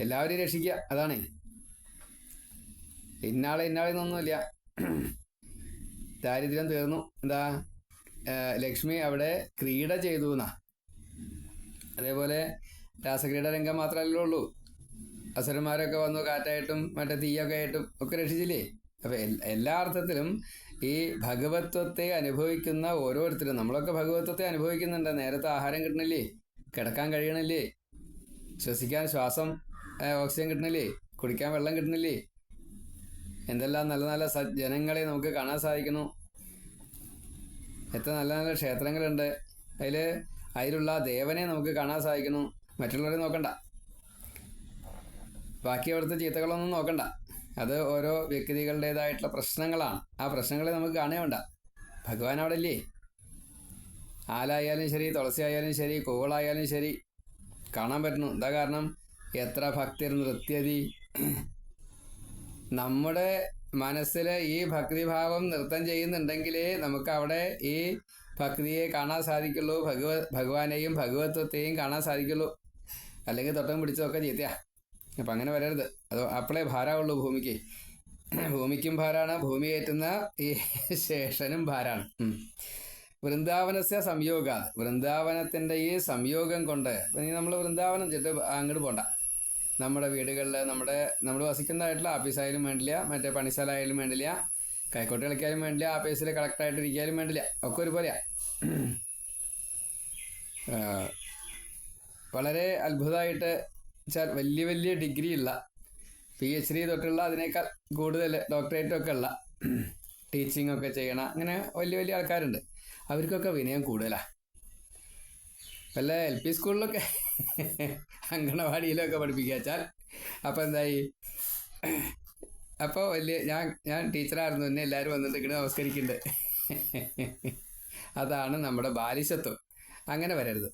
എല്ലാവരെയും രക്ഷിക്കുക അതാണ്. ഇന്നാളെ ഇന്നാളെ എന്നൊന്നുമില്ല. ദാരിദ്ര്യം തീർന്നു. എന്താ? ലക്ഷ്മി അവിടെ ക്രീഡ ചെയ്തു എന്നാ അതേപോലെ രാസക്രീഡ രംഗം മാത്രമല്ലേ ഉള്ളൂ. അസുരന്മാരൊക്കെ വന്നു കാറ്റായിട്ടും മറ്റേ തീയൊക്കെ ആയിട്ടും ഒക്കെ രക്ഷിച്ചില്ലേ? അപ്പം എല്ലാ അർത്ഥത്തിലും ഈ ഭഗവത്വത്തെ അനുഭവിക്കുന്ന ഓരോരുത്തരും നമ്മളൊക്കെ ഭഗവത്വത്തെ അനുഭവിക്കുന്നുണ്ട്. നേരത്തെ ആഹാരം കിട്ടണില്ലേ? കിടക്കാൻ കഴിയണില്ലേ? ശ്വസിക്കാൻ ശ്വാസം ഓക്സിജൻ കിട്ടണില്ലേ? കുടിക്കാൻ വെള്ളം കിട്ടണില്ലേ? എന്തെല്ലാം നല്ല നല്ല ജനങ്ങളെ നമുക്ക് കാണാൻ സാധിക്കുന്നു. എത്ര നല്ല നല്ല ക്ഷേത്രങ്ങളുണ്ട്. അതിൽ അതിലുള്ള ദേവനെ നമുക്ക് കാണാൻ സാധിക്കുന്നു. മറ്റുള്ളവരെ നോക്കണ്ട. ബാക്കി അവിടുത്തെ ചീത്തകളൊന്നും നോക്കണ്ട. അത് ഓരോ വ്യക്തികളുടേതായിട്ടുള്ള പ്രശ്നങ്ങളാണ്. ആ പ്രശ്നങ്ങളെ നമുക്ക് കാണേ വേണ്ട. ഭഗവാൻ അവിടെ ഇല്ലേ ആലായാലും ശരി തുളസി ആയാലും ശരി കൂവളായാലും ശരി കാണാൻ പറ്റുന്നു. എന്താ കാരണം? എത്ര ഭക്തിർ നൃത്യതി. നമ്മുടെ മനസ്സിൽ ഈ ഭക്തിഭാവം നൃത്തം ചെയ്യുന്നുണ്ടെങ്കിലേ നമുക്ക് അവിടെ ഈ ഭക്തിയെ കാണാൻ സാധിക്കുള്ളൂ. ഭഗവ ഭഗവാനെയും ഭഗവത്വത്തെയും കാണാൻ സാധിക്കുള്ളൂ. അല്ലെങ്കിൽ തൊട്ടം പിടിച്ചതൊക്കെ ചീത്തയാ. അപ്പം അങ്ങനെ വരരുത്. അത് അപ്പോഴേ ഭാരമുള്ളൂ ഭൂമിക്ക്. ഭൂമിക്കും ഭാരാണ്. ഭൂമി കയറ്റുന്ന ഈ ശേഷനും ഭാരാണ്. വൃന്ദാവനസ്യ സംയോഗ. വൃന്ദാവനത്തിന്റെ ഈ സംയോഗം കൊണ്ട് ഇനി നമ്മൾ വൃന്ദാവനം ചെട്ട് അങ്ങോട്ട് പോണ്ട. നമ്മുടെ വീടുകളിൽ നമ്മുടെ നമ്മൾ വസിക്കുന്നതായിട്ടുള്ള ഓഫീസായാലും വേണ്ടില്ല മറ്റേ പണിശാലായാലും വേണ്ടില്ല കൈക്കോട്ട് കളിക്കാനും വേണ്ടില്ല ഓഫീസിൽ കളക്ടറായിട്ട് ഇരിക്കാനും വേണ്ടില്ല. ഒക്കെ ഒരുപോലെയാ. വളരെ അത്ഭുതമായിട്ട് വെച്ചാൽ വലിയ വലിയ ഡിഗ്രി ഉള്ള പി എച്ച് ഡി തൊട്ടുള്ള അതിനേക്കാൾ കൂടുതൽ ഡോക്ടറേറ്റും ഒക്കെ ഉള്ള ടീച്ചിങ് ഒക്കെ ചെയ്യണം അങ്ങനെ വലിയ വലിയ ആൾക്കാരുണ്ട്. അവർക്കൊക്കെ വിനയം കൂടുതലാണ് വല്ല എൽ പി സ്കൂളിലൊക്കെ അങ്കണവാടിയിലൊക്കെ പഠിപ്പിക്കുക വെച്ചാൽ അപ്പോൾ എന്തായി? അപ്പോൾ വലിയ ഞാൻ ഞാൻ ടീച്ചറായിരുന്നു. എന്നെ എല്ലാവരും വന്നിട്ട് ഇങ്ങനെ നമസ്കരിക്കുന്നുണ്ട് അതാണ് നമ്മുടെ ബാലിശത്വം. അങ്ങനെ വരരുത്.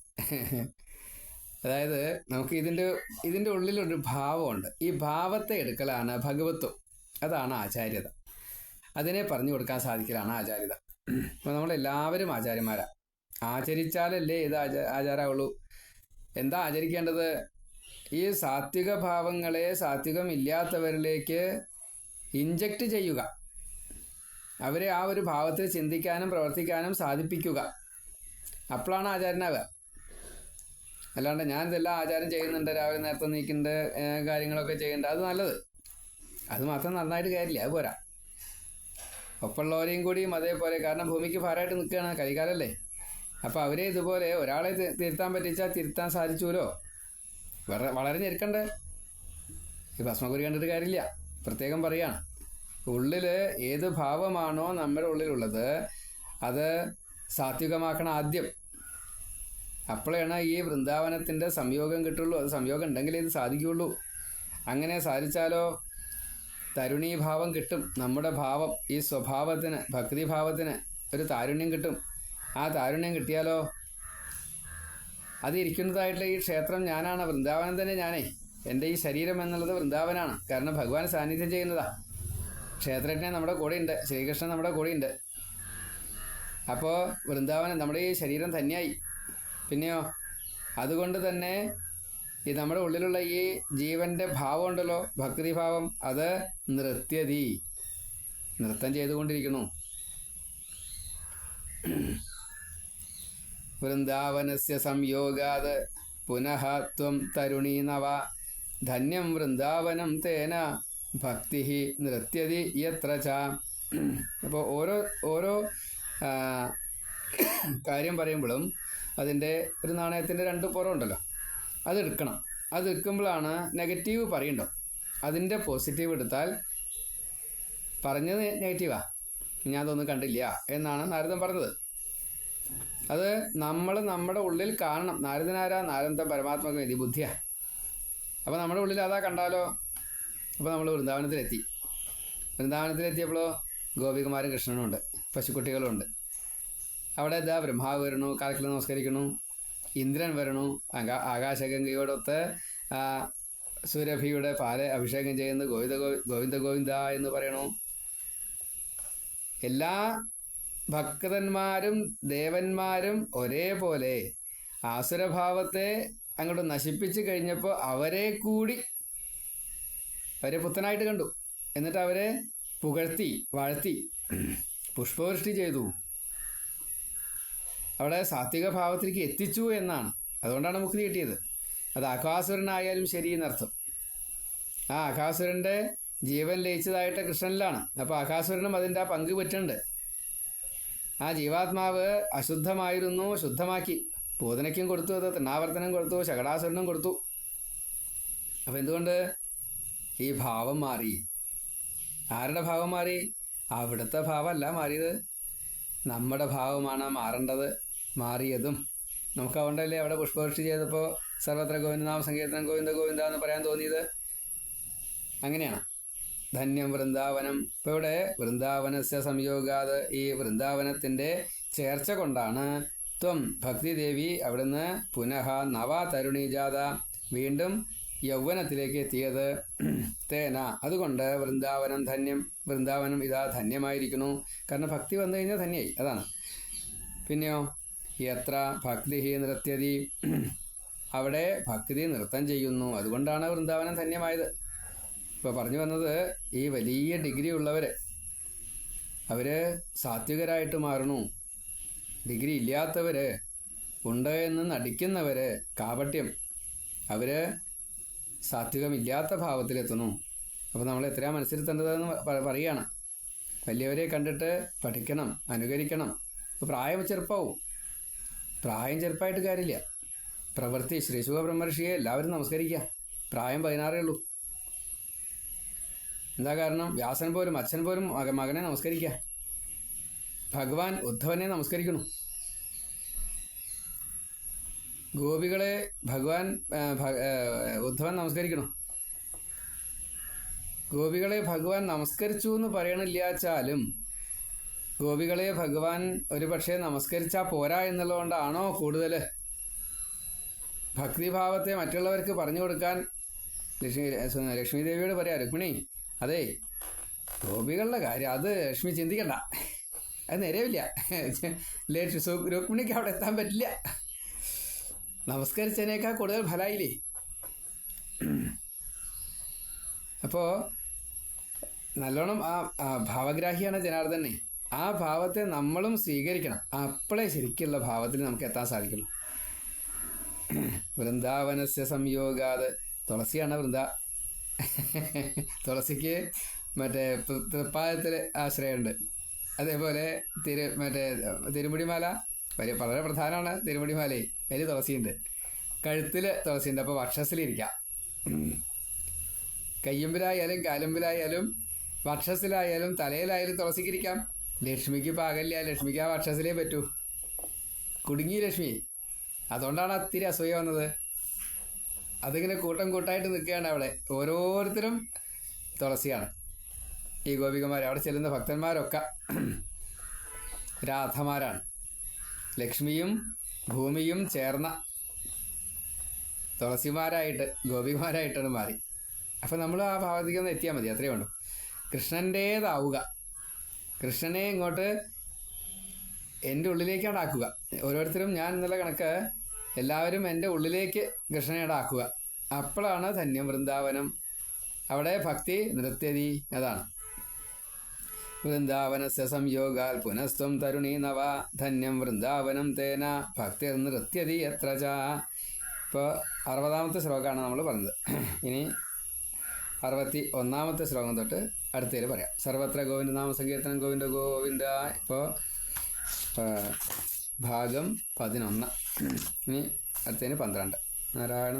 അതായത് നമുക്ക് ഇതിന്റെ ഇതിന്റെ ഉള്ളിലൊരു ഭാവമുണ്ട്. ഈ ഭാവത്തെ എടുക്കലാണ് ഭഗവത്വം. അതാണ് ആചാര്യത. അതിനെ പറഞ്ഞു കൊടുക്കാൻ സാധിക്കലാണ് ആചാര്യത. അപ്പോൾ നമ്മളെല്ലാവരും ആചാര്യന്മാരാ. ആചരിച്ചാലല്ലേ ഇത് ആചാ ആചാരമുള്ളൂ എന്താ ആചരിക്കേണ്ടത്? ഈ സാത്വിക ഭാവങ്ങളെ സാത്വികം ഇല്ലാത്തവരിലേക്ക് ഇഞ്ചക്ട് ചെയ്യുക. അവരെ ആ ഒരു ഭാവത്തിൽ ചിന്തിക്കാനും പ്രവർത്തിക്കാനും സാധിപ്പിക്കുക. അപ്പോഴാണ് ആചാരനാവുക അല്ലാണ്ട് ഞാൻ ഇതെല്ലാം ആചാരം ചെയ്യുന്നുണ്ട്. രാവിലെ നേരത്തെ നീക്കുന്നുണ്ട് കാര്യങ്ങളൊക്കെ ചെയ്യുന്നുണ്ട് അത് നല്ലത്. അത് മാത്രം നന്നായിട്ട് കാര്യമില്ല. അത് പോരാ. ഒപ്പമുള്ളവരെയും കൂടിയും അതേപോലെ. കാരണം ഭൂമിക്ക് ഭാരമായിട്ട് നിൽക്കുകയാണ് കൈകാലല്ലേ അപ്പോൾ അവരെ ഇതുപോലെ ഒരാളെ തിരുത്താൻ പറ്റിച്ചാൽ തിരുത്താൻ സാധിച്ചുല്ലോ വളരെ വളരെ ഞെരുക്കണ്ടേ. ഈ ഭസ്മകുരി കണ്ടിട്ട് കാര്യമില്ല. പ്രത്യേകം പറയാണ്. ഉള്ളിൽ ഏത് ഭാവമാണോ നമ്മുടെ ഉള്ളിലുള്ളത് അത് സാത്വികമാക്കണം ആദ്യം. അപ്പോഴാണ് ഈ വൃന്ദാവനത്തിന്റെ സംയോഗം കിട്ടുള്ളൂ. അത് സംയോഗം ഉണ്ടെങ്കിലേ ഇത് സാധിക്കുകയുള്ളൂ. അങ്ങനെ സാധിച്ചാലോ തരുണീഭാവം കിട്ടും. നമ്മുടെ ഭാവം ഈ സ്വഭാവത്തിന് ഭക്തിഭാവത്തിന് ഒരു താരുണ്യം കിട്ടും. ആ താരുണ്യം കിട്ടിയാലോ അത് ഇരിക്കുന്നതായിട്ടുള്ള ഈ ക്ഷേത്രം ഞാനാണ്. വൃന്ദാവനം തന്നെ ഞാനേ. എന്റെ ഈ ശരീരം എന്നുള്ളത് വൃന്ദാവനാണ്. കാരണം ഭഗവാൻ സാന്നിധ്യം ചെയ്യുന്നതാ. ക്ഷേത്രജ്ഞൻ നമ്മുടെ കൂടെയുണ്ട്. ശ്രീകൃഷ്ണൻ നമ്മുടെ കൂടെയുണ്ട്. അപ്പോൾ വൃന്ദാവനം നമ്മുടെ ഈ ശരീരം തന്നെയായി. പിന്നെയോ? അതുകൊണ്ട് തന്നെ ഈ നമ്മുടെ ഉള്ളിലുള്ള ഈ ജീവന്റെ ഭാവം ഉണ്ടല്ലോ ഭക്തിഭാവം അത് നൃത്യതി. നൃത്തം ചെയ്തുകൊണ്ടിരിക്കുന്നു. വൃന്ദാവനസ്യ സംയോഗാത് പുനഃ ത്വം തരുണീ നവ. ധന്യം വൃന്ദാവനം തേന ഭക്തി നൃത്യതി യത്ര അപ്പോൾ ഓരോ ഓരോ കാര്യം പറയുമ്പോഴും അതിന്റെ ഒരു നാണയത്തിന്റെ രണ്ട് പുറമുണ്ടല്ലോ അത് എടുക്കണം. അത് എടുക്കുമ്പോഴാണ് നെഗറ്റീവ് പറയണ്ടോ? അതിന്റെ പോസിറ്റീവ് എടുത്താൽ പറഞ്ഞത് നെഗറ്റീവാ. ഞാൻ അതൊന്നും കണ്ടില്ല എന്നാണ് നാരദൻ പറഞ്ഞത്. അത് നമ്മൾ നമ്മുടെ ഉള്ളിൽ കാണണം. നാരദനാരാ നാരദ പരമാത്മക വിധി ബുദ്ധിയാണ് അപ്പോൾ നമ്മുടെ ഉള്ളിൽ അതാ കണ്ടാലോ? അപ്പോൾ നമ്മൾ വൃന്ദാവനത്തിലെത്തി. വൃന്ദാവനത്തിലെത്തിയപ്പോഴോ ഗോപികുമാരും കൃഷ്ണനും ഉണ്ട് പശുക്കുട്ടികളും ഉണ്ട് അവിടെ ഇതാ ബ്രഹ്മാവ് വരണു കാലക്കിൽ നമസ്കരിക്കണു ഇന്ദ്രൻ വരണു ആകാ ആകാശഗംഗയോടൊത്ത് സുരഭിയുടെ പാൽ അഭിഷേകം ചെയ്യുന്ന ഗോവിന്ദ ഗോവിന്ദ ഗോവിന്ദ എന്ന് പറയണു. എല്ലാ ഭക്തന്മാരും ദേവന്മാരും ഒരേപോലെ ആസുരഭാവത്തെ അങ്ങോട്ട് നശിപ്പിച്ച് കഴിഞ്ഞപ്പോൾ അവരെ കൂടി അവരെ പുത്തനായിട്ട് കണ്ടു. എന്നിട്ട് അവരെ പുകഴ്ത്തി വാഴ്ത്തി പുഷ്പവൃഷ്ടി ചെയ്തു. അവിടെ സാത്വിക ഭാവത്തിലേക്ക് എത്തിച്ചു എന്നാണ്. അതുകൊണ്ടാണ് മുക്തി കിട്ടിയത്. അത് അഘാസുരനായാലും ശരി എന്നർത്ഥം. ആ അഘാസുരന്റെ ജീവൻ ലയിച്ചതായിട്ട് കൃഷ്ണനിലാണ്. അപ്പോൾ അഘാസുരനും അതിന്റെ ആ പങ്ക് പറ്റുന്നുണ്ട്. ആ ജീവാത്മാവ് അശുദ്ധമായിരുന്നു ശുദ്ധമാക്കി. പൂതനയ്ക്കും കൊടുത്തു അത് തൃണാവർത്തനം കൊടുത്തു ശകടാസുരനും കൊടുത്തു. അപ്പം എന്തുകൊണ്ട്? ഈ ഭാവം മാറി. ആരുടെ ഭാവം മാറി? അവിടുത്തെ ഭാവമല്ല മാറിയത്. നമ്മുടെ ഭാവമാണ് മാറേണ്ടത് മാറിയതും. നമുക്ക് അതുകൊണ്ടല്ലേ അവിടെ പുഷ്പവൃഷ്ടി ചെയ്തപ്പോൾ സർവത്ര ഗോവിന്ദനാമ സങ്കീർത്തനം ഗോവിന്ദ ഗോവിന്ദ എന്ന് പറയാൻ തോന്നിയത്? അങ്ങനെയാണ്. ധന്യം വൃന്ദാവനം. ഇപ്പൊ ഇവിടെ വൃന്ദാവനസ്യ സംയോഗാത് ഈ വൃന്ദാവനത്തിന്റെ ചേർച്ച കൊണ്ടാണ് ത്വം ഭക്തിദേവി അവിടുന്ന് പുനഃ നവ തരുണീജാത വീണ്ടും യൗവനത്തിലേക്ക് എത്തിയത്. തേന. അതുകൊണ്ട് വൃന്ദാവനം ധന്യം. വൃന്ദാവനം ഇതാ ധന്യമായിരിക്കുന്നു. കാരണം ഭക്തി വന്നു കഴിഞ്ഞാൽ ധന്യമായി അതാണ്. പിന്നെയോ എത്ര ഭക്തി നൃത്യതി? അവിടെ ഭക്തി നൃത്തം ചെയ്യുന്നു. അതുകൊണ്ടാണ് വൃന്ദാവനം ധന്യമായത്. ഇപ്പോൾ പറഞ്ഞു വന്നത് ഈ വലിയ ഡിഗ്രി ഉള്ളവർ അവർ സാത്വികരായിട്ട് മാറണു. ഡിഗ്രി ഇല്ലാത്തവർ ഉണ്ട് എന്ന് നടിക്കുന്നവർ കാപട്യം. അവർ സാത്വികമില്ലാത്ത ഭാവത്തിലെത്തുന്നു. അപ്പോൾ നമ്മൾ എത്രയാ മനസ്സിരുത്തേണ്ടതെന്ന് പറയുകയാണ്. വലിയവരെ കണ്ടിട്ട് പഠിക്കണം അനുകരിക്കണം. പ്രായം ചെറുപ്പമാവും പ്രായം ചെറുപ്പമായിട്ട് കാര്യമില്ല. പ്രവൃത്തി ശ്രീശുഖ ബ്രഹ്മർഷിയെ എല്ലാവരും നമസ്കരിക്കുക. പ്രായം പതിനാറേ ഉള്ളൂ. എന്താ കാരണം? വ്യാസൻ പോലും അച്ഛൻ പോലും മക മകനെ നമസ്കരിക്കുക. ഭഗവാൻ ഉദ്ധവനെ നമസ്കരിക്കുന്നു. ഗോപികളെ ഭഗവാൻ ഉദ്ധവൻ നമസ്കരിക്കണം ഗോപികളെ ഭഗവാൻ നമസ്കരിച്ചു എന്ന് പറയണില്ലാച്ചാലും ഗോപികളെ ഭഗവാൻ ഒരു പക്ഷേ നമസ്കരിച്ചാൽ പോരാ എന്നുള്ളതുകൊണ്ടാണോ കൂടുതൽ ഭക്തിഭാവത്തെ മറ്റുള്ളവർക്ക് പറഞ്ഞു കൊടുക്കാൻ ലക്ഷ്മി ലക്ഷ്മി ദേവിയോട് പറയാം രുക്മിണി അതെ ഗോപികളുടെ കാര്യം അത് ലക്ഷ്മി ചിന്തിക്കണ്ട. അത് സു- രുക്മിണിക്ക് അവിടെ എത്താൻ പറ്റില്ല. നമസ്കരിച്ചതിനേക്കാൾ കൂടുതൽ ഫലായില്ലേ? അപ്പോൾ നല്ലോണം ആ ഭാവഗ്രാഹിയാണ് ജനാർദ്ദനെ. ആ ഭാവത്തെ നമ്മളും സ്വീകരിക്കണം. അപ്പോഴേ ശരിക്കുള്ള ഭാവത്തിൽ നമുക്ക് എത്താൻ സാധിക്കുള്ളൂ. വൃന്ദാവനസ്യ സംയോഗാത്. തുളസിയാണ് വൃന്ദ. തുളസിക്ക് മറ്റേ തൃപ്പാദത്തിൽ ആശ്രയമുണ്ട്. അതേപോലെ തിരു മറ്റേ തിരുമുടിമാല. വലിയ വളരെ പ്രധാനമാണ് തിരുമുടിമാലയെ അതിൽ തുളസിയുണ്ട്. കഴുത്തിൽ തുളസിയുണ്ട്. അപ്പോൾ വക്ഷസിലിരിക്കാം. കയ്യമ്പിലായാലും കാലമ്പിലായാലും വക്ഷസിലായാലും തലയിലായാലും തുളസിക്കിരിക്കാം. ലക്ഷ്മിക്ക് പാകല്ല ലക്ഷ്മിക്ക് ആ വക്ഷസിലേ പറ്റൂ. കുടുങ്ങി ലക്ഷ്മി. അതുകൊണ്ടാണ് അത്തിരി അസൂയ വന്നത്. അതിങ്ങനെ കൂട്ടം കൂട്ടായിട്ട് നിൽക്കുകയാണ് അവിടെ. ഓരോരുത്തരും തുളസിയാണ്. ഈ ഗോപികമാർ അവിടെ ചെല്ലുന്ന ഭക്തന്മാരൊക്കെ രാധമാരാണ്. ലക്ഷ്മിയും ഭൂമിയും ചേർന്ന തുളസിമാരായിട്ട് ഗോപിമാരായിട്ടാണ് മാറി. അപ്പം നമ്മൾ ആ ഭാഗത്തേക്ക് ഒന്ന് എത്തിയാൽ മതി. അത്രയേ ഉള്ളൂ. കൃഷ്ണന്റേതാവുക കൃഷ്ണനെ ഇങ്ങോട്ട് എന്റെ ഉള്ളിലേക്കാണ് ആക്കുക. ഓരോരുത്തരും ഞാൻ എന്നുള്ള കണക്ക് എല്ലാവരും എന്റെ ഉള്ളിലേക്ക് കൃഷ്ണനെ ആക്കുക. അപ്പോഴാണ് ധന്യം വൃന്ദാവനം. അവിടെ ഭക്തി നൃത്യതി അതാണ്. വൃന്ദാവനസ്യ സംയോഗാൽ പുനസ്ത്വം തരുണീ നവ. ധന്യം വൃന്ദാവനം തേന. ഭക്തിർ നൃത്യതി എത്ര ച. ഇപ്പോൾ അറുപതാമത്തെ ശ്ലോകമാണ് നമ്മൾ പറഞ്ഞത്. ഇനി അറുപത്തി ഒന്നാമത്തെ ശ്ലോകം തൊട്ട് അടുത്തതിൽ പറയാം. സർവത്ര ഗോവിന്ദ നാമസങ്കീർത്തനം ഗോവിന്ദ ഗോവിന്ദ. ഇപ്പോൾ ഭാഗം പതിനൊന്ന്. ഇനി അടുത്തതിന് പന്ത്രണ്ട്. നാരായണ